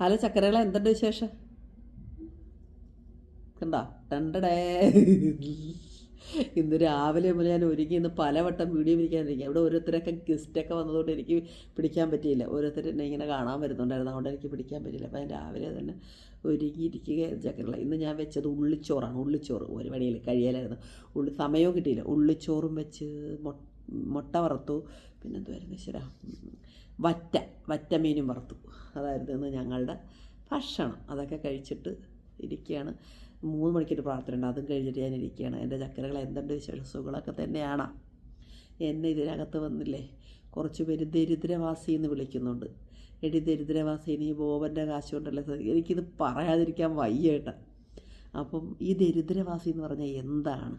Hello ചക്കരകളെ എന്തുണ്ട് വിശേഷം? കണ്ടോ? രണ്ടടേ ഇന്ന് രാവിലെ മുതൽ ഞാൻ ഒരുങ്ങി ഇന്ന് പലവട്ടം വീഡിയോ പിടിക്കാനിരിക്കുക ഇവിടെ ഓരോരുത്തരൊക്കെ ഗസ്റ്റൊക്കെ വന്നതുകൊണ്ട് എനിക്ക് പിടിക്കാൻ പറ്റിയില്ല. ഓരോരുത്തർ എന്നെ ഇങ്ങനെ കാണാൻ വരുന്നുണ്ടായിരുന്നു. അതുകൊണ്ട് എനിക്ക് പിടിക്കാൻ പറ്റിയില്ല. അപ്പോൾ ഞാൻ രാവിലെ തന്നെ ഒരുങ്ങിയിരിക്കുകയായിരുന്നു ചക്കരകള. ഇന്ന് ഞാൻ വെച്ചത് ഉള്ളിച്ചോറാണ്. ഉള്ളിച്ചോറ് ഒരു മണിയിൽ കഴിയാലായിരുന്നു. ഉള്ളി സമയവും കിട്ടിയില്ല. ഉള്ളിച്ചോറും വെച്ച് മുട്ട വറുത്തു. പിന്നെന്തുവായിരുന്നു ശരാ വറ്റ വറ്റ. മീനും വറുത്തു. അതായിരുന്നു ഇന്ന് ഞങ്ങളുടെ ഭക്ഷണം. അതൊക്കെ കഴിച്ചിട്ട് ഇരിക്കുകയാണ്. മൂന്ന് മണിക്കൊരു പ്രാർത്ഥന ഉണ്ട് അതും കഴിഞ്ഞിട്ട് ഞാൻ ഇരിക്കുകയാണ്. എന്റെ ചക്കരകൾ എന്തുണ്ട് വിശ്വാസങ്ങളൊക്കെ തന്നെയാണ്. എന്നെ ഇതിനകത്ത് വന്നില്ലേ? കുറച്ച് പേര് ദരിദ്രവാസി എന്ന് വിളിക്കുന്നുണ്ട്. എടി ദരിദ്രവാസി ഇനി ബോബന്റെ കാശ് കൊണ്ടല്ലേ എനിക്കിത് പറയാതിരിക്കാൻ വയ്യേട്ട അപ്പം ഈ ദരിദ്രവാസി എന്ന് പറഞ്ഞാൽ എന്താണ്?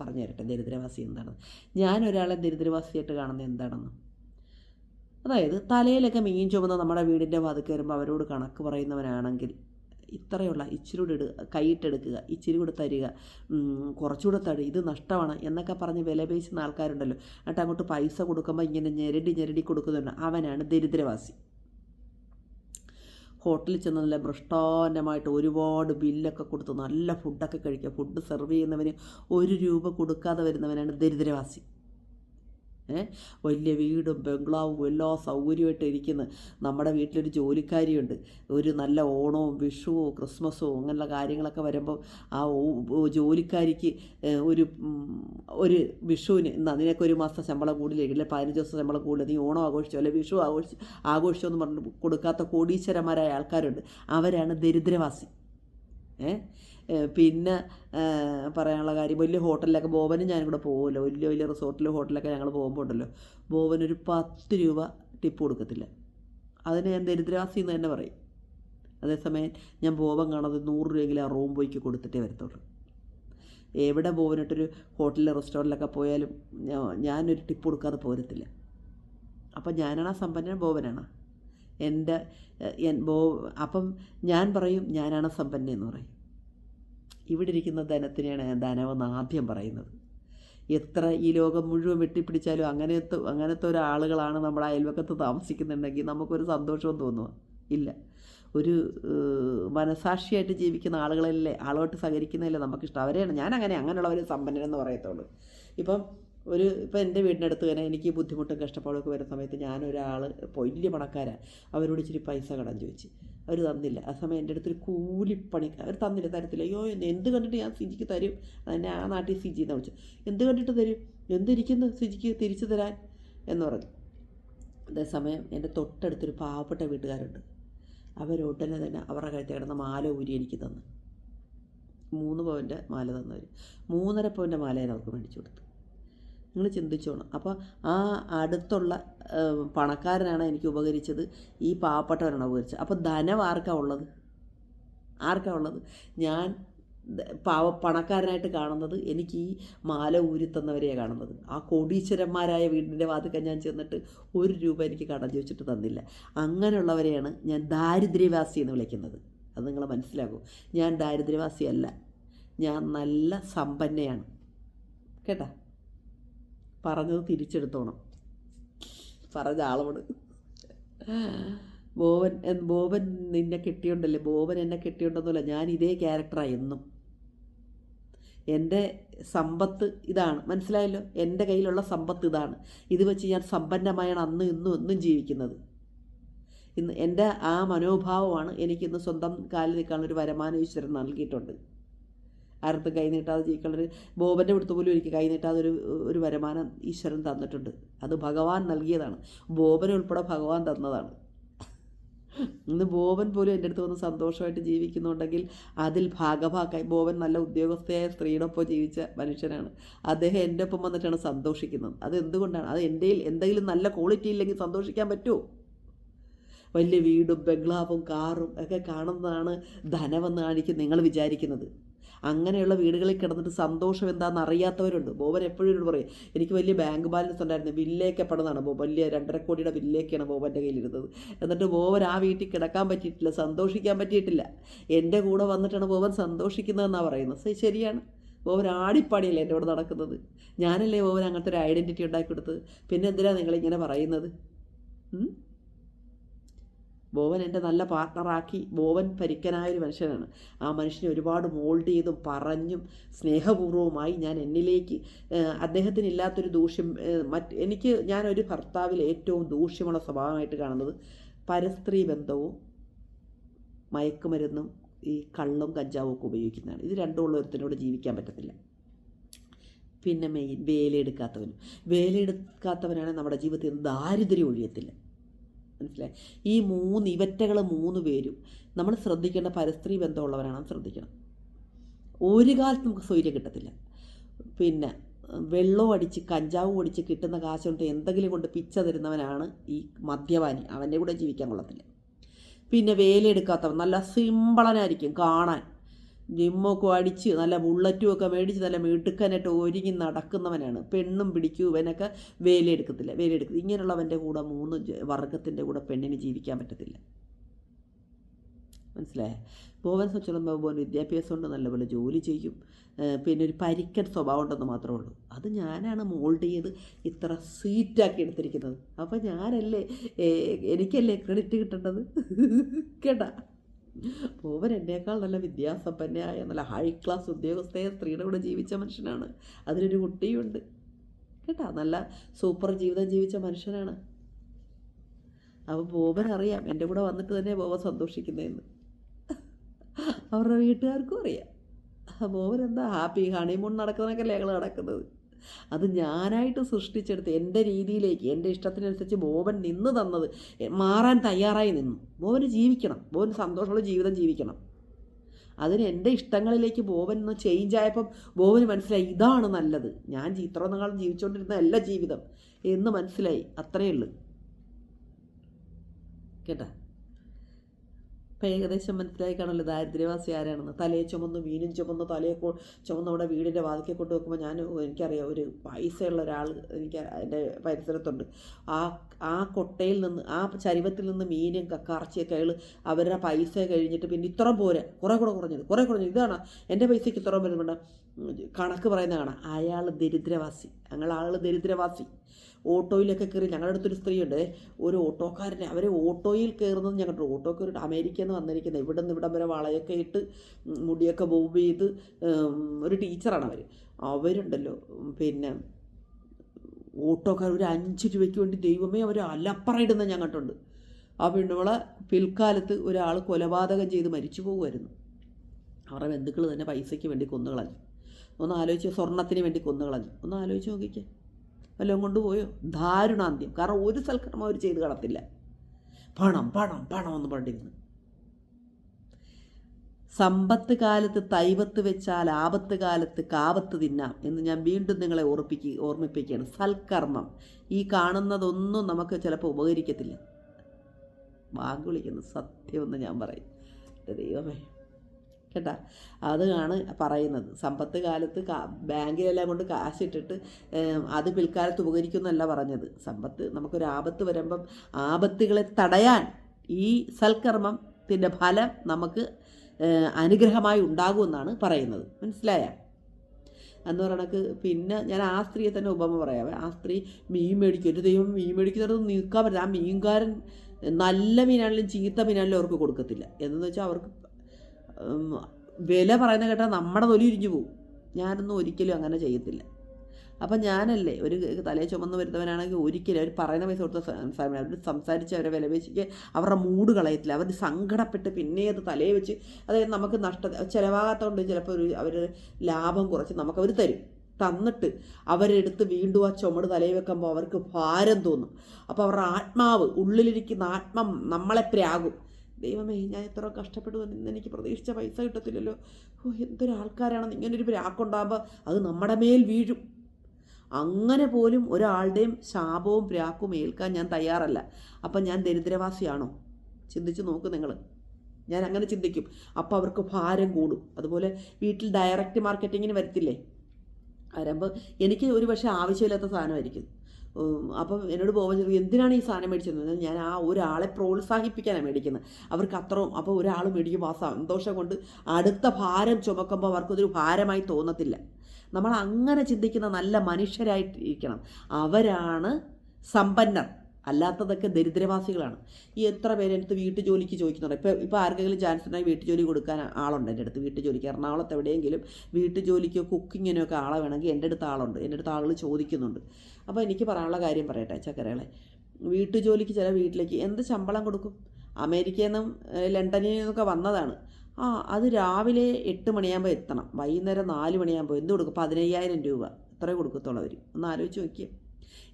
പറഞ്ഞു തരട്ടെ ദരിദ്രവാസി എന്താണ്? ഞാൻ ഒരാളെ ദരിദ്രവാസിയായിട്ട് കാണുന്നത് എന്താണെന്ന്? അതായത് തലയിലൊക്കെ മീൻ ചുമന്ന് നമ്മുടെ വീടിന്റെ വാതിക്ക് വരുമ്പോൾ അവരോട് കണക്ക് പറയുന്നവനാണെങ്കിൽ ഇത്രയുള്ള ഇച്ചിരി കൂടെ ഇടുക കൈയിട്ടെടുക്കുക ഇച്ചിരി കൂടെ തരിക കുറച്ചുകൂടെ തടി ഇത് നഷ്ടമാണ് എന്നൊക്കെ പറഞ്ഞ് വില പേശുന്ന ആൾക്കാരുണ്ടല്ലോ. എന്നിട്ട് അങ്ങോട്ട് പൈസ കൊടുക്കുമ്പോൾ ഇങ്ങനെ ഞെരടി ഞെരടി കൊടുക്കുന്നുണ്ട്. അവനാണ് ദരിദ്രവാസി. ഹോട്ടലിൽ ചെന്ന് നല്ല ഭ്രഷ്ടാന്നമായിട്ട് ഒരുപാട് ബില്ലൊക്കെ കൊടുത്ത് നല്ല ഫുഡൊക്കെ കഴിക്കുക. ഫുഡ് സെർവ് ചെയ്യുന്നവന് ഒരു രൂപ കൊടുക്കാതെ വരുന്നവനാണ് ദരിദ്രവാസി. വലിയ വീടും ബംഗ്ലാവും എല്ലാ സൗകര്യമായിട്ട് ഇരിക്കുന്ന. നമ്മുടെ വീട്ടിലൊരു ജോലിക്കാരിയുണ്ട്. ഒരു നല്ല ഓണവും വിഷുവോ ക്രിസ്മസോ അങ്ങനെയുള്ള കാര്യങ്ങളൊക്കെ വരുമ്പോൾ ആ ജോലിക്കാരിക്ക് ഒരു ഒരു വിഷുവിന് ഇന്ന് നിനക്ക് ഒരു മാസം ശമ്പളം കൂടുതലേക്ക് അല്ലെങ്കിൽ പതിനഞ്ച് ദിവസം ശമ്പളം കൂടുതൽ. നീ ഓണം ആഘോഷിച്ചോ? അല്ലെ വിഷു ആഘോഷിച്ച് എന്ന് പറഞ്ഞു കൊടുക്കാത്ത കോടീശ്വരന്മാരായ ആൾക്കാരുണ്ട്. അവരാണ് ദരിദ്രവാസി. ഏഹ് പിന്നെ പറയാനുള്ള കാര്യം വലിയ ഹോട്ടലിലൊക്കെ ബോബനും ഞാനും കൂടെ പോകുമല്ലോ വലിയ വലിയ റിസോർട്ടിൽ ഹോട്ടലൊക്കെ ഞങ്ങൾ പോകുമ്പോൾ ഉണ്ടല്ലോ ബോബനൊരു പത്ത് രൂപ ടിപ്പ് കൊടുക്കത്തില്ല. അതിന് ഞാൻ ദരിദ്രവാസി എന്ന് തന്നെ പറയും. അതേസമയം ഞാൻ ബോബൻ കാണാതെ നൂറ് രൂപയെങ്കിലും ആ റൂം ബോയ്ക്ക് കൊടുത്തിട്ടേ വരത്തുള്ളൂ. എവിടെ ബോബനിട്ടൊരു ഹോട്ടലിൽ റെസ്റ്റോറന്റിലൊക്കെ പോയാലും ഞാനൊരു ടിപ്പ് കൊടുക്കാതെ പോരത്തില്ല. അപ്പം ഞാനാണ് ആ സമ്പന്നൻ ബോബനാണ്. എന്റെ ബോ അപ്പം ഞാൻ പറയും ഞാനാണ് സമ്പന്നൻ എന്ന് പറയും. ഇവിടെ ഇരിക്കുന്ന ധനത്തിനെയാണ് ധനമെന്ന് ആദ്യം പറയുന്നത്. എത്ര ഈ ലോകം മുഴുവൻ വെട്ടിപ്പിടിച്ചാലും അങ്ങനത്തെ അങ്ങനത്തെ ഒരാളുകളാണ് നമ്മുടെ അയൽവക്കത്ത് താമസിക്കുന്നുണ്ടെങ്കിൽ നമുക്കൊരു സന്തോഷവും തോന്നുക ഇല്ല. ഒരു മനസാക്ഷിയായിട്ട് ജീവിക്കുന്ന ആളുകളല്ലേ ആളുമായിട്ട് സഹകരിക്കുന്നതല്ലേ നമുക്കിഷ്ടം. അവരെയാണ് ഞാൻ അങ്ങനെ അങ്ങനെയുള്ളവർ സമ്പന്നനെന്ന് പറയത്തുള്ളൂ. ഇപ്പം ഒരു ഇപ്പം എന്റെ വീടിനടുത്ത് തന്നെ എനിക്ക് ബുദ്ധിമുട്ടും കഷ്ടപ്പാടൊക്കെ വരുന്ന സമയത്ത് ഞാനൊരാൾ വലിയ പണക്കാരാണ് അവരോട് ഇച്ചിരി പൈസ കടം ചോദിച്ചു. അവർ തന്നില്ല. ആ സമയം എന്റെ അടുത്തൊരു കൂലിപ്പണി അവർ തന്നില്ല തരത്തില്ല. അയ്യോ എന്ത് കണ്ടിട്ട് ഞാൻ സിജിക്ക് തരും? എന്നെ ആ നാട്ടിൽ സിജി എന്ന് വിളിച്ചു എന്ത് കണ്ടിട്ട് തരും? എന്തിരിക്കുന്നു സിജിക്ക് തിരിച്ചു തരാൻ? എന്ന് പറഞ്ഞു. അതേസമയം എന്റെ തൊട്ടടുത്തൊരു പാവപ്പെട്ട വീട്ടുകാരുണ്ട്. അവരുടനെ തന്നെ അവരുടെ കഴുത്തിൽ കിടന്ന മാല ഊരി എനിക്ക് തന്നു. മൂന്ന് പവന്റെ മാല തന്നവർ മൂന്നര പവന്റെ മാല ഞാൻ അവർക്ക് മേടിച്ചു കൊടുത്തു നിങ്ങൾ ചിന്തിച്ചോണം. അപ്പോൾ ആ അടുത്തുള്ള പണക്കാരനാണ് എനിക്ക് ഉപകരിച്ചത്. ഈ പാവപ്പെട്ടവരാണ് ഉപകരിച്ചത്. അപ്പോൾ ധനം ആർക്കാ ഉള്ളത്? ആർക്കാ ഉള്ളത്? ഞാൻ പാവ പണക്കാരനായിട്ട് കാണുന്നത് എനിക്ക് ഈ മാല ഊരി കാണുന്നത്. ആ കോടീശ്വരന്മാരായ വീടിന്റെ വാതിക്ക ഞാൻ ചെന്നിട്ട് ഒരു രൂപ എനിക്ക് കടം ചോദിച്ചിട്ട് തന്നില്ല. അങ്ങനെയുള്ളവരെയാണ് ഞാൻ ദാരിദ്ര്യവാസി എന്ന് വിളിക്കുന്നത്. അത് നിങ്ങൾ മനസ്സിലാകും ഞാൻ ദാരിദ്ര്യവാസിയല്ല. ഞാൻ നല്ല സമ്പന്നയാണ്. കേട്ടാ? പറഞ്ഞത് തിരിച്ചെടുത്തോണം. പറഞ്ഞ ആളോട്. ബോബൻ ബോബൻ നിന്നെ കെട്ടിയുണ്ടല്ലേ? ബോബൻ എന്നെ കെട്ടിയുണ്ടെന്നല്ല ഞാൻ ഇതേ ക്യാരക്ടറാണ് എന്നും. എന്റെ സമ്പത്ത് ഇതാണ്. മനസ്സിലായല്ലോ? എന്റെ കയ്യിലുള്ള സമ്പത്ത് ഇതാണ്. ഇത് വെച്ച് ഞാൻ സമ്പന്നമായാണ് അന്ന് ഇന്നും എന്നും ജീവിക്കുന്നത്. ഇന്ന് എന്റെ ആ മനോഭാവമാണ് എനിക്കിന്ന് സ്വന്തം കാലിൽ നിൽക്കാനുള്ളൊരു വരമാന ഈശ്വരൻ നൽകിയിട്ടുണ്ട്. ആർക്കും കൈ നീട്ടാതെ ജീവിക്കാനുള്ളൊരു ബോബന്റെ അടുത്ത് പോലും എനിക്ക് കൈ നീട്ടാതെ ഒരു ഒരു വരുമാനം ഈശ്വരൻ തന്നിട്ടുണ്ട്. അത് ഭഗവാൻ നൽകിയതാണ്. ബോബനെ ഉൾപ്പെടെ ഭഗവാൻ തന്നതാണ്. ഇന്ന് ബോബൻ പോലും എന്റെ അടുത്ത് വന്ന് സന്തോഷമായിട്ട് ജീവിക്കുന്നുണ്ടെങ്കിൽ അതിൽ ഭാഗഭാക്കായി ബോബൻ നല്ല ഉദ്യോഗസ്ഥയായ സ്ത്രീയോടൊപ്പം ജീവിച്ച മനുഷ്യനാണ്. അദ്ദേഹം എന്റെ ഒപ്പം വന്നിട്ടാണ് സന്തോഷിക്കുന്നത്. അത് എന്തുകൊണ്ടാണ്? അത് എന്റെ എന്തെങ്കിലും നല്ല ക്വാളിറ്റി ഇല്ലെങ്കിൽ സന്തോഷിക്കാൻ പറ്റുമോ? വലിയ വീടും ബംഗ്ലാവും കാറും ഒക്കെ കാണുന്നതാണ് ധനമെന്നാണ് എനിക്ക് നിങ്ങൾ വിചാരിക്കുന്നത്. അങ്ങനെയുള്ള വീടുകളിൽ കിടന്നിട്ട് സന്തോഷം എന്താണെന്ന് അറിയാത്തവരുണ്ട്. ബോബൻ എപ്പോഴും എന്നോട് പറയും എനിക്ക് വലിയ ബാങ്ക് ബാലൻസ് ഉണ്ടായിരുന്നു. വില്ലയൊക്കെ പെടുന്നതാണ് ബോബ് വലിയ രണ്ടര കോടിയുടെ ബില്ലേക്കാണ് ബോബന്റെ കയ്യിലിരുന്നത്. എന്നിട്ട് ബോബൻ ആ വീട്ടിൽ കിടക്കാൻ പറ്റിയിട്ടില്ല സന്തോഷിക്കാൻ പറ്റിയിട്ടില്ല. എന്റെ കൂടെ വന്നിട്ടാണ് ബോബൻ സന്തോഷിക്കുന്നതെന്നാണ് പറയുന്നത്. ശരിയാണ്. ബോബൻ ആടിപ്പാടിയല്ലേ എന്റെ കൂടെ നടക്കുന്നത്? ഞാനല്ലേ ബോബൻ അങ്ങനത്തെ ഒരു ഐഡന്റിറ്റി ഉണ്ടാക്കി കൊടുത്തത് പിന്നെ എന്തിനാണ് നിങ്ങളിങ്ങനെ പറയുന്നത്? ബോവൻ എന്റെ നല്ല പാർട്ട്ണറാക്കി ബോവൻ പരിക്കനായൊരു മനുഷ്യനാണ്. ആ മനുഷ്യനെ ഒരുപാട് മോൾഡ് ചെയ്തും പറഞ്ഞും സ്നേഹപൂർവമായി ഞാൻ എന്നിലേക്ക് അദ്ദേഹത്തിന് ഇല്ലാത്തൊരു ദൂഷ്യം മറ്റ് എനിക്ക് ഞാനൊരു ഭർത്താവിൽ ഏറ്റവും ദൂഷ്യമുള്ള സ്വഭാവമായിട്ട് കാണുന്നത് പരസ്ത്രീ ബന്ധവും മയക്കുമരുന്നും ഈ കള്ളും കഞ്ചാവും ഒക്കെ ഉപയോഗിക്കുന്നതാണ്. ഇത് രണ്ടും ഒരുത്തിനോട് ജീവിക്കാൻ പറ്റത്തില്ല. പിന്നെ മെയിൻ വേലയെടുക്കാത്തവനും. വേലയെടുക്കാത്തവനാണ് നമ്മുടെ ജീവിതത്തിൽ ദാരിദ്ര്യം ഒഴിയത്തില്ല. മനസ്സിലായി? ഈ മൂന്ന് ഇവറ്റകൾ മൂന്ന് പേരും നമ്മൾ ശ്രദ്ധിക്കേണ്ട പരസ്ത്രീ ബന്ധമുള്ളവരാണ് ശ്രദ്ധിക്കണം. ഒരു കാലത്ത് നമുക്ക് സ്വൈര്യം കിട്ടത്തില്ല. പിന്നെ വെള്ളം അടിച്ച് കഞ്ചാവും അടിച്ച് കിട്ടുന്ന കാശ് കൊണ്ട് എന്തെങ്കിലും കൊണ്ട് പിച്ച തരുന്നവനാണ് ഈ മദ്യപാനി. അവന്റെ കൂടെ ജീവിക്കാൻ കൊള്ളത്തില്ല. പിന്നെ വേലയെടുക്കാത്തവൻ നല്ല സിമ്പിളനായിരിക്കും കാണാൻ. ജിമ്മൊക്കെ അടിച്ച് നല്ല ബുള്ളറ്റും ഒക്കെ മേടിച്ച് നല്ല മിടുക്കനായിട്ട് ഒരുങ്ങി നടക്കുന്നവനാണ്. പെണ്ണും പിടിക്കൂ ഇവനൊക്കെ വേലയെടുക്കത്തില്ല വേലയെടുക്കും ഇങ്ങനെയുള്ളവന്റെ കൂടെ മൂന്ന് വർഗത്തിന്റെ കൂടെ പെണ്ണിന് ജീവിക്കാൻ പറ്റത്തില്ല. മനസ്സിലായേ? ബോവൻ സ്വച്ഛലം ബോവൻ വിദ്യാഭ്യാസം ഉണ്ട് നല്ലപോലെ ജോലി ചെയ്യും. പിന്നെ ഒരു പരിക്കൻ സ്വഭാവം ഉണ്ടെന്ന് മാത്രമേ ഉള്ളൂ. അത് ഞാനാണ് മോൾഡ് ചെയ്ത് ഇത്ര സ്വീറ്റാക്കി എടുത്തിരിക്കുന്നത്. അപ്പോൾ ഞാനല്ലേ എനിക്കല്ലേ ക്രെഡിറ്റ് കിട്ടേണ്ടത്? കേട്ടാ? ബോവൻ എന്നേക്കാൾ നല്ല വിദ്യാസമ്പന്നയായ നല്ല ഹൈ ക്ലാസ് ഉദ്യോഗസ്ഥയായ സ്ത്രീയുടെ കൂടെ ജീവിച്ച മനുഷ്യനാണ്. അതിനൊരു കുട്ടിയുണ്ട്. കേട്ടാ? നല്ല സൂപ്പർ ജീവിതം ജീവിച്ച മനുഷ്യനാണ്. അപ്പോൾ ബോബൻ അറിയാം എന്റെ കൂടെ വന്നിട്ട് തന്നെ ബോബൻ സന്തോഷിക്കുന്നതെന്ന്. അവരുടെ വീട്ടുകാർക്കും അറിയാം. ബോബൻ എന്താ ഹാപ്പി ഹണിമൂൺ നടക്കുന്നതൊക്കെ ലേഖകൾ നടക്കുന്നത്. അത് ഞാനായിട്ട് സൃഷ്ടിച്ചെടുത്ത് എന്റെ രീതിയിലേക്ക് എന്റെ ഇഷ്ടത്തിനനുസരിച്ച് ബോബൻ നിന്ന് തന്നത് മാറാൻ തയ്യാറായി നിന്നു. ബോബന് ജീവിക്കണം. ബോബന് സന്തോഷമുള്ള ജീവിതം ജീവിക്കണം. അതിന് എന്റെ ഇഷ്ടങ്ങളിലേക്ക് ബോബൻ ഒന്ന് ചേഞ്ച് ആയപ്പം ബോബന് മനസ്സിലായി ഇതാണ് നല്ലത്. ഞാൻ ചിത്രങ്ങളും ജീവിച്ചുകൊണ്ടിരുന്ന അല്ല ജീവിതം എന്ന് മനസ്സിലായി. അത്രയേ ഉള്ളൂ. കേട്ടാ? അപ്പം ഏകദേശം മനസ്സിലായി കാണുമല്ലോ ദാരിദ്ര്യവാസി ആരാണെന്ന്. തലയെ ചുമന്ന് മീനും ചുമന്ന് തലയെ ചുമന്ന് നമ്മുടെ വീടിന്റെ വാതിക്കെ കൊണ്ട് വെക്കുമ്പോൾ ഞാൻ എനിക്കറിയാം ഒരു പൈസയുള്ള ഒരാൾ എനിക്ക് എന്റെ പരിസരത്തുണ്ട്. ആ ആ കൊട്ടയിൽ നിന്ന് ആ ചരിവത്തിൽ നിന്ന് മീനും കക്കാർച്ചയൊക്കെ അയാൾ അവരുടെ പൈസ കഴിഞ്ഞിട്ട് പിന്നെ ഇത്ര പോരെ. കുറേ കൂടെ കുറഞ്ഞത് കുറേ കുറഞ്ഞത്. ഇതാണ് എന്റെ പൈസയ്ക്ക് ഇത്ര വരുന്നുണ്ട് കണക്ക് പറയുന്ന കാണാം. അയാൾ ദരിദ്രവാസി. ഞങ്ങൾ ആൾ ദരിദ്രവാസി. ഓട്ടോയിലൊക്കെ കയറി ഞങ്ങളുടെ അടുത്തൊരു സ്ത്രീയുണ്ട്. ഒരു ഓട്ടോക്കാരനെ അവർ ഓട്ടോയിൽ കയറുന്നത് ഞങ്ങളുടെ ഓട്ടോ കയറിയിട്ട് അമേരിക്കയിൽ നിന്ന് വന്നിരിക്കുന്നത് ഇവിടെ നിന്ന് ഇവിടം വരെ വളയൊക്കെ ഇട്ട് മുടിയൊക്കെ ബോബ് ചെയ്ത് ഒരു ടീച്ചറാണ് അവർ അവരുണ്ടല്ലോ. പിന്നെ ഓട്ടോക്കാർ ഒരു അഞ്ച് രൂപയ്ക്ക് വേണ്ടി ദൈവമേ അവർ അലപ്പറയിടുന്ന ഞാൻ കണ്ടുണ്ട് ആ പെണ്ണുങ്ങളെ പിൽക്കാലത്ത് ഒരാൾ കൊലപാതകം ചെയ്ത് മരിച്ചു പോകുമായിരുന്നു. അവരുടെ ബന്ധുക്കൾ തന്നെ പൈസയ്ക്ക് വേണ്ടി കൊന്നുകളഞ്ഞു ഒന്ന് ആലോചിച്ച് സ്വർണത്തിന് വേണ്ടി കൊന്നുകളഞ്ഞു ഒന്ന് ആലോചിച്ച് നോക്കിക്കേ. വല്ലതും കൊണ്ടുപോയോ? ദാരുണാന്ത്യം. കാരണം ഒരു സൽക്കർമ്മം അവർ ചെയ്ത് കളത്തില്ല. പണം പണം പണം എന്ന് പറഞ്ഞിരുന്നു സമ്പത്ത് കാലത്ത് തൈവത്ത് വെച്ചാൽ ആപത്ത് കാലത്ത് കാവത്ത് തിന്നാം എന്ന് ഞാൻ വീണ്ടും നിങ്ങളെ ഓർപ്പിക്കുക ഓർമ്മിപ്പിക്കുകയാണ്. സൽക്കർമ്മം. ഈ കാണുന്നതൊന്നും നമുക്ക് ചിലപ്പോൾ ഉപകരിക്കത്തില്ല. വാങ്ങി വിളിക്കുന്നു സത്യമെന്ന് ഞാൻ പറയും. ദൈവമേ. കേട്ടാ? അതാണ് പറയുന്നത്. സമ്പത്ത് കാലത്ത് ബാങ്കിലെല്ലാം കൊണ്ട് കാശിട്ടിട്ട് അത് പിൽക്കാലത്ത് ഉപകരിക്കുന്നല്ല പറഞ്ഞത്. സമ്പത്ത് നമുക്കൊരു ആപത്ത് വരുമ്പം ആപത്തുകളെ തടയാൻ ഈ സൽക്കർമ്മത്തിന്റെ ഫലം നമുക്ക് അനുഗ്രഹമായി ഉണ്ടാകുമെന്നാണ് പറയുന്നത്. മനസ്സിലായ? എന്ന് പറയണക്ക് പിന്നെ ഞാൻ ആ സ്ത്രീയെ തന്നെ ഉപമ പറയാവേ ആ സ്ത്രീ മീൻ മേടിക്കും. ഒരു ദൈവം മീൻ മേടിക്കുന്നിടത്ത് നിൽക്കാൻ പറ്റില്ല. ആ മീൻകാരൻ നല്ല മീനാണെങ്കിലും ചീത്ത മീനാണെങ്കിലും അവർക്ക് കൊടുക്കത്തില്ല. എന്നു വെച്ചാൽ അവർക്ക് വില പറയുന്ന കേട്ടാൽ നമ്മുടെ തൊലി ഇരിഞ്ഞു പോകും. ഞാനൊന്നും ഒരിക്കലും അങ്ങനെ ചെയ്യത്തില്ല. അപ്പം ഞാനല്ലേ ഒരു തലയെ ചുമന്ന് വരുന്നവനാണെങ്കിൽ ഒരിക്കലും അവർ പറയുന്ന പൈസ കൊടുത്ത സംസാരം അവർ സംസാരിച്ച് അവരെ വിലപേശിക്ക് അവരുടെ മൂഡ് കളയത്തില്ല. അവർ സങ്കടപ്പെട്ട് പിന്നെ അത് തലയെ വെച്ച് അതായത് നമുക്ക് നഷ്ട ചിലവാകാത്തതുകൊണ്ട് ചിലപ്പോൾ ഒരു അവർ ലാഭം കുറച്ച് നമുക്ക് നമുക്കവർ തരും. തന്നിട്ട് അവരെടുത്ത് വീണ്ടും ആ ചുമട് തലയിൽ വെക്കുമ്പോൾ അവർക്ക് ഭാരം തോന്നും. അപ്പോൾ അവരുടെ ആത്മാവ് ഉള്ളിലിരിക്കുന്ന ആത്മം നമ്മളെ പ്രാകും. ദൈവമേ ഞാൻ എത്ര കഷ്ടപ്പെട്ടു എന്ന് എനിക്ക് പ്രതീക്ഷിച്ച പൈസ കിട്ടത്തില്ലല്ലോ. ഓ എന്തൊരു ആൾക്കാരാണെന്ന് ഇങ്ങനൊരു പ്രാക്കുണ്ടാകുമ്പോൾ അത് നമ്മുടെ മേൽ വീഴും. അങ്ങനെ പോലും ഒരാളുടെയും ശാപവും പ്രാക്കും ഏൽക്കാൻ ഞാൻ തയ്യാറല്ല. അപ്പം ഞാൻ ദരിദ്രവാസിയാണോ? ചിന്തിച്ച് നോക്ക് നിങ്ങൾ ഞാൻ അങ്ങനെ ചിന്തിക്കും. അപ്പോൾ അവർക്ക് ഭാരം കൂടും. അതുപോലെ വീട്ടിൽ ഡയറക്റ്റ് മാർക്കറ്റിങ്ങിന് വരത്തില്ലേ? വരുമ്പോൾ എനിക്ക് ഒരു പക്ഷേ ആവശ്യമില്ലാത്ത സാധനമായിരിക്കും. അപ്പം എന്നോട് പോകാൻ ചോദിക്കും എന്തിനാണ് ഈ സാധനം മേടിച്ചത് ഞാൻ ആ ഒരാളെ പ്രോത്സാഹിപ്പിക്കാനാണ് മേടിക്കുന്നത്. അവർക്ക് അത്രയും അപ്പോൾ ഒരാൾ മേടിക്കുമ്പോൾ ആ സന്തോഷം കൊണ്ട് അടുത്ത ഭാരം ചുമക്കുമ്പോൾ അവർക്കതൊരു ഭാരമായി തോന്നത്തില്ല. നമ്മൾ അങ്ങനെ ചിന്തിക്കുന്ന നല്ല മനുഷ്യരായിട്ടിരിക്കണം. അവരാണ് സമ്പന്നർ. അല്ലാത്തതൊക്കെ ദരിദ്രവാസികളാണ്. ഈ എത്ര പേര് അടുത്ത് വീട്ടു ജോലിക്ക് ചോദിക്കുന്നുണ്ട്. ഇപ്പോൾ ഇപ്പോൾ ആർക്കെങ്കിലും ചാൻസ് ഉണ്ടെങ്കിൽ വീട്ടു ജോലി കൊടുക്കാൻ ആളുണ്ട് എന്റെ അടുത്ത് വീട്ടു ജോലിക്ക് എറണാകുളത്ത് എവിടെയെങ്കിലും വീട്ടു ജോലിക്കോ കുക്കിങ്ങിനോ ഒക്കെ ആളെ വേണമെങ്കിൽ എന്റെ അടുത്ത് ആളുണ്ട്. എന്റെ അടുത്ത് ആളുകൾ ചോദിക്കുന്നുണ്ട്. അപ്പോൾ എനിക്ക് പറയാനുള്ള കാര്യം പറയട്ടെ ചക്കരകളെ. വീട്ടു ജോലിക്ക് ചില വീട്ടിലേക്ക് എന്ത് ശമ്പളം കൊടുക്കും? അമേരിക്കയിൽ നിന്നും ലണ്ടനിൽ നിന്നൊക്കെ വന്നതാണ്. ആ അത് രാവിലെ എട്ട് മണിയാകുമ്പോൾ എത്തണം. വൈകുന്നേരം നാല് മണിയാകുമ്പോൾ എന്ത് കൊടുക്കും? പതിനയ്യായിരം രൂപ. അത്രേ കൊടുക്കത്തുള്ളൂ അവർ ഒന്ന് ആലോചിച്ച് നോക്കിയേ.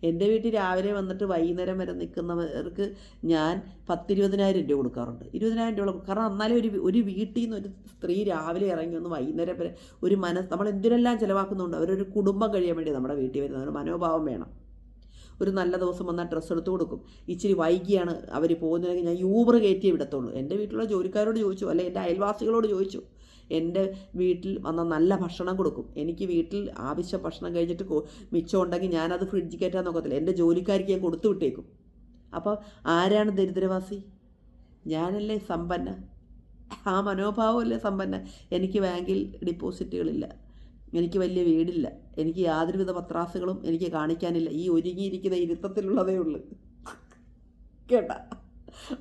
എന്റെ വീട്ടിൽ രാവിലെ വന്നിട്ട് വൈകുന്നേരം വരെ നിൽക്കുന്നവർക്ക് ഞാൻ പത്തിരുപതിനായിരം രൂപ കൊടുക്കാറുണ്ട്. ഇരുപതിനായിരം രൂപ കാരണം എന്നാലേ ഒരു ഒരു വീട്ടിൽ നിന്ന് ഒരു സ്ത്രീ രാവിലെ ഇറങ്ങി ഒന്ന് വൈകുന്നേരം വരെ ഒരു മനസ്സ് നമ്മൾ എന്തിനെല്ലാം ചിലവാക്കുന്നുണ്ട്? അവരൊരു കുടുംബം കഴിയാൻ വേണ്ടി നമ്മുടെ വീട്ടിൽ വരുന്ന ഒരു മനോഭാവം വേണം. ഒരു നല്ല ദിവസം വന്നാൽ ഡ്രസ്സ് എടുത്തു കൊടുക്കും. ഇച്ചിരി വൈകിയാണ് അവർ പോകുന്നതെങ്കിൽ ഞാൻ യൂബർ കയറ്റിയേ വിടത്തുള്ളൂ. എന്റെ വീട്ടിലുള്ള ജോലിക്കാരോട് ചോദിച്ചു അല്ലെ എന്റെ അയൽവാസികളോട് ചോദിച്ചു എന്റെ വീട്ടിൽ വന്ന നല്ല ഭക്ഷണം കൊടുക്കും. എനിക്ക് വീട്ടിൽ ആവശ്യ ഭക്ഷണം കഴിച്ചിട്ട് മിച്ചം ഉണ്ടെങ്കിൽ ഞാനത് ഫ്രിഡ്ജിൽ കയറ്റാൻ നോക്കത്തില്ല. എന്റെ ജോലിക്കാർക്ക് ഞാൻ കൊടുത്തു വിട്ടേക്കും. അപ്പോൾ ആരാണ് ദരിദ്രവാസി? ഞാനല്ലേ സമ്പന്ന? ആ മനോഭാവമല്ലേ സമ്പന്ന? എനിക്ക് ബാങ്കിൽ ഡിപ്പോസിറ്റുകളില്ല എനിക്ക് വലിയ വീടില്ല. എനിക്ക് യാതൊരുവിധ പത്രാസുകളും എനിക്ക് കാണിക്കാനില്ല. ഈ ഒരുങ്ങിയിരിക്കുന്ന ഇരുത്തത്തിലുള്ളതേ ഉള്ളൂ. കേട്ട?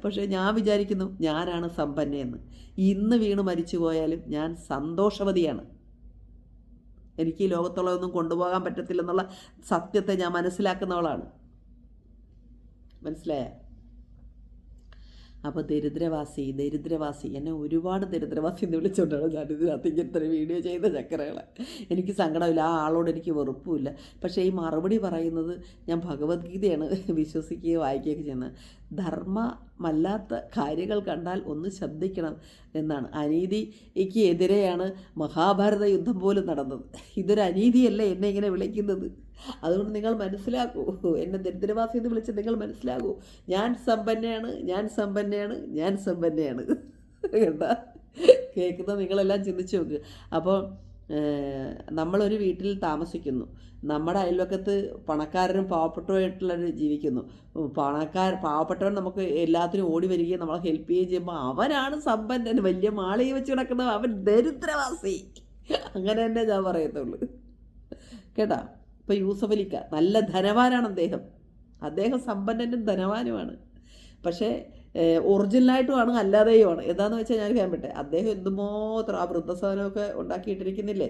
പക്ഷേ ഞാൻ വിചാരിക്കുന്നു ഞാനാണ് സമ്പന്നയെന്ന്. ഇന്ന് വീണ് മരിച്ചു പോയാലും ഞാൻ സന്തോഷവതിയാണ്. എനിക്ക് ഈ ലോകത്തുള്ളതൊന്നും കൊണ്ടുപോകാൻ പറ്റത്തില്ലെന്നുള്ള സത്യത്തെ ഞാൻ മനസ്സിലാക്കുന്നവളാണ്. മനസ്സിലായ? അപ്പോൾ ദരിദ്രവാസി ദരിദ്രവാസി എന്നെ ഒരുപാട് ദരിദ്രവാസി എന്ന് വിളിച്ചുകൊണ്ടാണ് ഞാൻ ഇതിനകത്ത് ഇങ്ങനത്തെ വീഡിയോ ചെയ്ത ചക്കരകളെ. എനിക്ക് സങ്കടമില്ല ആ ആളോട് എനിക്ക് വെറുപ്പുമില്ല. പക്ഷേ ഈ മറുപടി പറയുന്നത് ഞാൻ ഭഗവത്ഗീതയാണ് വിശ്വസിക്കുകയും വായിക്കുകയൊക്കെ ചെയ്യുന്നത്. ധർമ്മമല്ലാത്ത കാര്യങ്ങൾ കണ്ടാൽ ഒന്ന് ശബ്ദിക്കണം എന്നാണ്. അനീതിക്ക് എതിരെയാണ് മഹാഭാരത യുദ്ധം പോലും നടന്നത്. ഇതൊരു അനീതിയല്ല എന്നെ ഇങ്ങനെ വിളിക്കുന്നത്? അതുകൊണ്ട് നിങ്ങൾ മനസ്സിലാക്കൂ. എന്നെ ദരിദ്രവാസി എന്ന് വിളിച്ച് നിങ്ങൾ മനസ്സിലാകൂ ഞാൻ സമ്പന്നയാണ് ഞാൻ സമ്പന്നയാണ് ഞാൻ സമ്പന്നയാണ്. കേട്ടാ? കേൾക്കുന്ന നിങ്ങളെല്ലാം ചിന്തിച്ചു നോക്ക്. അപ്പോൾ നമ്മളൊരു വീട്ടിൽ താമസിക്കുന്നു. നമ്മുടെ അയൽവക്കത്ത് പണക്കാരനും പാവപ്പെട്ടവരായിട്ടുള്ളവർ ജീവിക്കുന്നു. പണക്കാർ പാവപ്പെട്ടവൻ നമുക്ക് എല്ലാത്തിനും ഓടി വരികയും നമ്മളെ ഹെൽപ്പ് ചെയ്യുകയും ചെയ്യുമ്പോൾ അവനാണ് സമ്പന്നൻ. വലിയ മാളിയെ വെച്ച് കിടക്കുന്നത് അവൻ ദരിദ്രവാസി. അങ്ങനെ തന്നെ ഞാൻ പറയത്തുള്ളൂ. കേട്ടാ? ഇപ്പോൾ യൂസഫ് അലിക്ക നല്ല ധനവാനാണ് അദ്ദേഹം. അദ്ദേഹം സമ്പന്നനും ധനവാനുമാണ്. പക്ഷേ ഒറിജിനലായിട്ടുമാണ് അല്ലാതെയുമാണ്. എന്താണെന്ന് വെച്ചാൽ ഞാൻ പറ്റേ അദ്ദേഹം എന്തുമാത്രം ആ വൃദ്ധസദനമൊക്കെ ഉണ്ടാക്കിയിട്ടിരിക്കുന്നില്ലേ?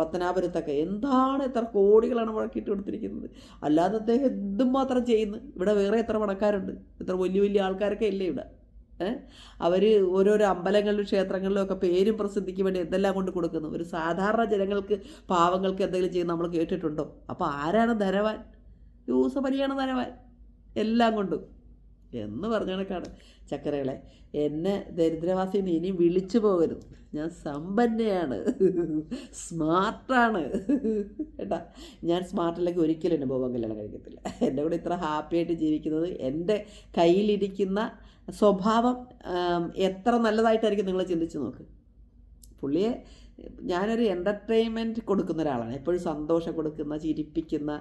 പത്തനാപുരത്തൊക്കെ. എന്താണ് എത്ര കോടികളാണ് മുടക്കിയിട്ട് കൊടുത്തിരിക്കുന്നത്? അല്ലാതെ അദ്ദേഹം എന്തുമാത്രം ചെയ്യുന്നു? ഇവിടെ വേറെ എത്ര പണക്കാരുണ്ട്? എത്ര വലിയ വലിയ ആൾക്കാരൊക്കെ ഇല്ലേ ഇവിടെ? അവർ ഓരോരോ അമ്പലങ്ങളിലും ക്ഷേത്രങ്ങളിലും ഒക്കെ പേരും പ്രസിദ്ധിക്ക് വേണ്ടി എന്തെല്ലാം കൊണ്ട് കൊടുക്കുന്നു? ഒരു സാധാരണ ജനങ്ങൾക്ക് പാവങ്ങൾക്ക് എന്തെങ്കിലും ചെയ്യുന്ന നമ്മൾ കേട്ടിട്ടുണ്ടോ? അപ്പോൾ ആരാണ് ധനവാൻ? യൂസഫലിയാണ് ധനവാൻ. എല്ലാം കൊണ്ടും. എന്ന് പറഞ്ഞ കണക്കാണ് ചക്കരകളെ എന്നെ ദരിദ്രവാസി നീ ഇനി വിളിച്ചു പോകരുത്. ഞാൻ സമ്പന്നയാണ്. സ്മാർട്ടാണ്. കേട്ടാ? ഞാൻ സ്മാർട്ടിലേക്ക് ഒരിക്കലും പോകാൻ കല്യാണം കഴിക്കത്തില്ല. എന്റെ കൂടെ ഇത്ര ഹാപ്പിയായിട്ട് ജീവിക്കുന്നത് എന്റെ കയ്യിലിരിക്കുന്ന സ്വഭാവം എത്ര നല്ലതായിട്ടായിരിക്കും നിങ്ങൾ ചിന്തിച്ച് നോക്ക്. പുള്ളിയെ ഞാനൊരു എന്റർടൈൻമെന്റ് കൊടുക്കുന്ന ഒരാളാണ്. എപ്പോഴും സന്തോഷം കൊടുക്കുന്ന ചിരിപ്പിക്കുന്ന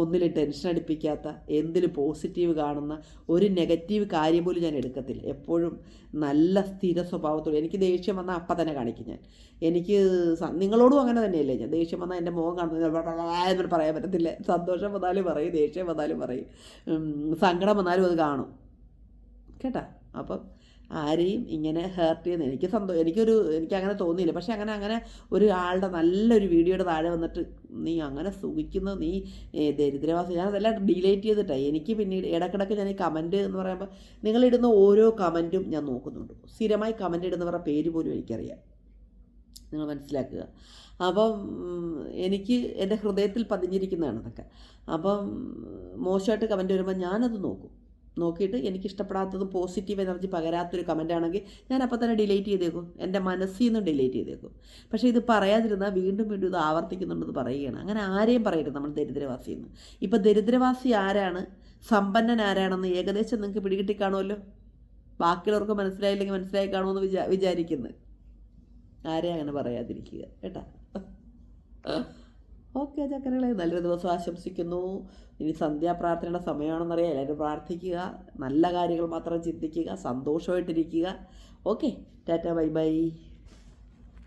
ഒന്നിലും ടെൻഷൻ അടിപ്പിക്കാത്ത എന്തിലും പോസിറ്റീവ് കാണുന്ന ഒരു നെഗറ്റീവ് കാര്യം പോലും ഞാൻ എടുക്കത്തില്ല. എപ്പോഴും നല്ല സ്ഥിര സ്വഭാവത്തോടെ. എനിക്ക് ദേഷ്യം വന്നാൽ അപ്പം തന്നെ കാണിക്കും ഞാൻ. എനിക്ക് നിങ്ങളോടും അങ്ങനെ തന്നെയല്ലേ ഞാൻ. ദേഷ്യം വന്നാൽ എന്റെ മുഖം കാണുന്നത് പറയാൻ പറ്റത്തില്ല. സന്തോഷം വന്നാലും പറയും ദേഷ്യം വന്നാലും പറയും. സങ്കടം വന്നാലും അത് കാണും. കേട്ടാ? അപ്പം ആരെയും ഇങ്ങനെ ഹേർട്ട് ചെയ്യുന്ന എനിക്ക് സന്തോ എനിക്കൊരു എനിക്ക് അങ്ങനെ തോന്നിയില്ല. പക്ഷേ അങ്ങനെ അങ്ങനെ ഒരു നല്ലൊരു വീഡിയോയുടെ താഴെ വന്നിട്ട് നീ അങ്ങനെ സുഖിക്കുന്നു നീ ദരിദ്രവാസം. ഞാൻ അതെല്ലാം ഡിലേറ്റ് ചെയ്തിട്ടാണ് എനിക്ക് പിന്നീട് ഇടക്കിടക്ക് ഞാൻ ഈ കമന്റ് എന്ന് പറയുമ്പോൾ നിങ്ങളിടുന്ന ഓരോ കമന്റും ഞാൻ നോക്കുന്നുണ്ട്. സ്ഥിരമായി കമന്റ് ഇടുന്നവരുടെ പേര് പോലും എനിക്കറിയാം. നിങ്ങൾ മനസ്സിലാക്കുക. അപ്പം എനിക്ക് എന്റെ ഹൃദയത്തിൽ പതിഞ്ഞിരിക്കുന്നതാണ് അതൊക്കെ അപ്പം മോശമായിട്ട് കമന്റ് വരുമ്പോൾ ഞാനത് നോക്കും. നോക്കിയിട്ട് എനിക്ക് ഇഷ്ടപ്പെടാത്തത് പോസിറ്റീവ് എനർജി പകരാത്തൊരു കമന്റ് ആണെങ്കിൽ ഞാൻ അപ്പം തന്നെ ഡിലീറ്റ് ചെയ്തേക്കും. എന്റെ മനസ്സിൽ നിന്ന് ഡിലീറ്റ് ചെയ്തേക്കും. പക്ഷേ ഇത് പറയാതിരുന്നാൽ വീണ്ടും വീണ്ടും ഇത് ആവർത്തിക്കുന്നുണ്ടെന്ന് പറയുകയാണ്. അങ്ങനെ ആരെയും പറയരുത് നമ്മൾ ദരിദ്രവാസി എന്ന് ഇപ്പം ദരിദ്രവാസി ആരാണ്? സമ്പന്നൻ ആരാണെന്ന് ഏകദേശം നിങ്ങൾക്ക് പിടികിട്ടി കാണുമല്ലോ? ബാക്കിയുള്ളവർക്ക് മനസ്സിലായില്ലെങ്കിൽ മനസ്സിലായി കാണുമെന്ന് വിചാ വിചാരിക്കുന്നത് ആരെയും അങ്ങനെ പറയാതിരിക്കുക. കേട്ടാ? ഓക്കെ ചക്കരകളെ നല്ലൊരു ദിവസം ആശംസിക്കുന്നു. ഇനി സന്ധ്യാപ്രാർത്ഥനയുടെ സമയമാണെന്നറിയാം. എല്ലാവരും പ്രാർത്ഥിക്കുക. നല്ല കാര്യങ്ങൾ മാത്രം ചിന്തിക്കുക. സന്തോഷമായിട്ടിരിക്കുക. Okay tata bye bye.